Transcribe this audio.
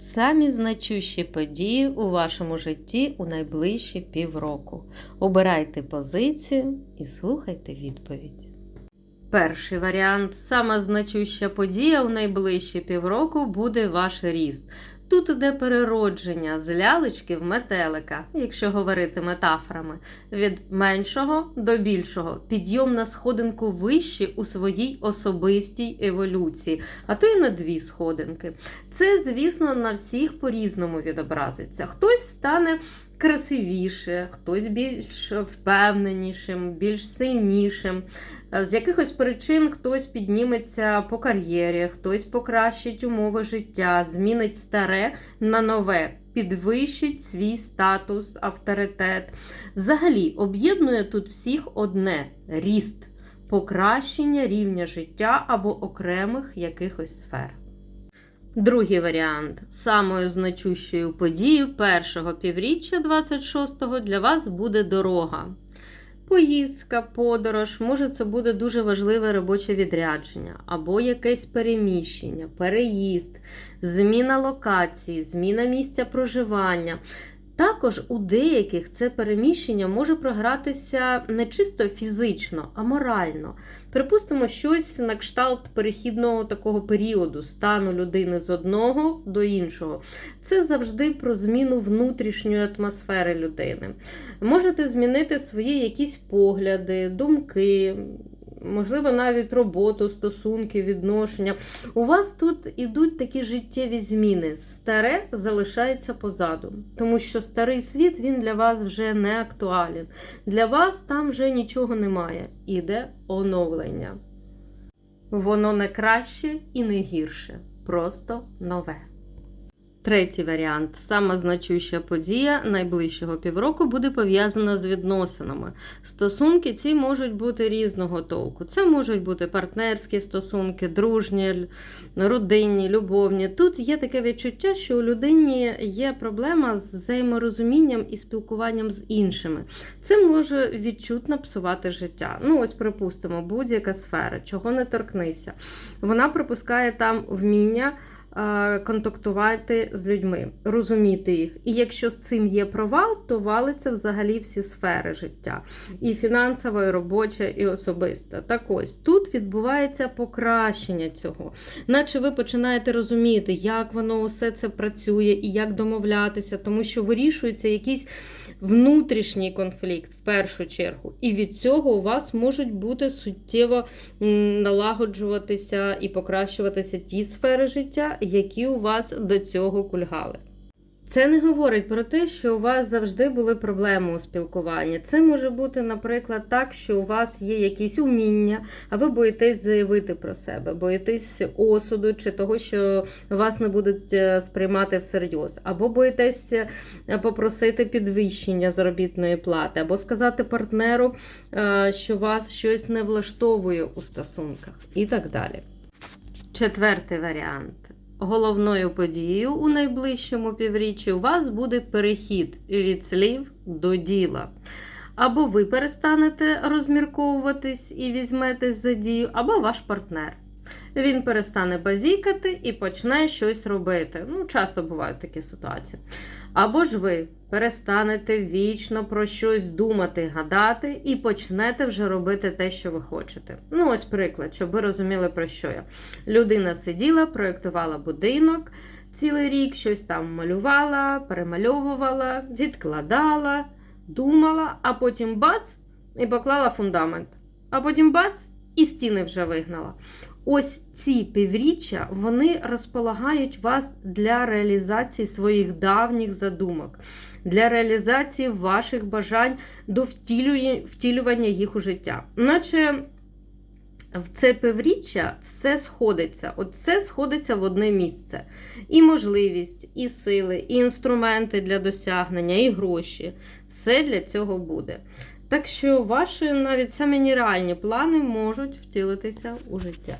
Самі значущі події у вашому житті у найближчі півроку. Обирайте позицію і слухайте відповідь. Перший варіант сама значуща подія у найближчі півроку буде ваш ріст. Тут іде переродження з лялечки в метелика, якщо говорити метафорами, від меншого до більшого, підйом на сходинку вище у своїй особистій еволюції, а то й на дві сходинки. Це, звісно, на всіх по-різному відобразиться. Хтось стане красивіше, хтось більш впевненішим, більш сильнішим. З якихось причин хтось підніметься по кар'єрі, хтось покращить умови життя, змінить старе на нове, підвищить свій статус, авторитет. Взагалі об'єднує тут всіх одне ріст, покращення рівня життя або окремих якихось сфер. Другий варіант. Самою значущою подією першого півріччя 26-го для вас буде дорога. Поїздка, подорож, може, це буде дуже важливе робоче відрядження, або якесь переміщення, переїзд, зміна локації, зміна місця проживання. Також у деяких це переміщення може програтися не чисто фізично, а морально. Припустимо, щось на кшталт перехідного такого періоду, стану людини з одного до іншого. Це завжди про зміну внутрішньої атмосфери людини. Можете змінити свої якісь погляди, думки. Можливо, навіть роботу, стосунки, відношення. У вас тут ідуть такі життєві зміни. Старе залишається позаду, тому що старий світ він для вас вже не актуален. Для вас там вже нічого немає. Іде оновлення. Воно не краще і не гірше, просто нове. Третій варіант. Сама значуща подія найближчого півроку буде пов'язана з відносинами. Стосунки ці можуть бути різного толку. Це можуть бути партнерські стосунки, дружні, родинні, любовні. Тут є таке відчуття, що у людині є проблема з взаєморозумінням і спілкуванням з іншими. Це може відчутно псувати життя. Ну, ось, припустимо, будь-яка сфера, чого не торкнися. Вона пропускає там вміння контактувати з людьми, розуміти їх. І якщо з цим є провал, то валиться взагалі всі сфери життя. І фінансова, і робоча, і особиста. Так ось тут відбувається покращення цього, наче ви починаєте розуміти, як воно усе це працює і як домовлятися, тому що вирішується якийсь внутрішній конфлікт в першу чергу. І від цього у вас можуть бути суттєво налагоджуватися і покращуватися ті сфери життя які у вас до цього кульгали. Це не говорить про те, що у вас завжди були проблеми у спілкуванні. Це може бути, наприклад, так, що у вас є якісь уміння, а ви боїтесь заявити про себе, боїтесь осуду чи того, що вас не будуть е, сприймати всерйоз, або боїтесь е, попросити підвищення заробітної плати, або сказати партнеру, е, що вас щось не влаштовує у стосунках, і так далі. Четвертий варіант. Головною подією у найближчому півріччі у вас буде перехід від слів до діла. Або ви перестанете розмірковуватись і візьметесь за дію, або ваш партнер. Він перестане базікати і почне щось робити. Ну, часто бувають такі ситуації. Або ж ви перестанете вічно про щось думати, гадати, і почнете вже робити те, що ви хочете. Ну, ось приклад, щоб ви розуміли, про що я. Людина сиділа, проєктувала будинок цілий рік, щось там малювала, перемальовувала, відкладала, думала, а потім бац, і поклала фундамент. А потім бац, і стіни вже вигнала. Ось ці півріччя вони розполагають вас для реалізації своїх давніх задумок, для реалізації ваших бажань до втілювання їх у життя. Наче в це півріччя все сходиться, от все сходиться в одне місце. І можливість, і сили, і інструменти для досягнення, і гроші. Все для цього буде. Так що ваші навіть самі нереальні плани можуть втілитися у життя.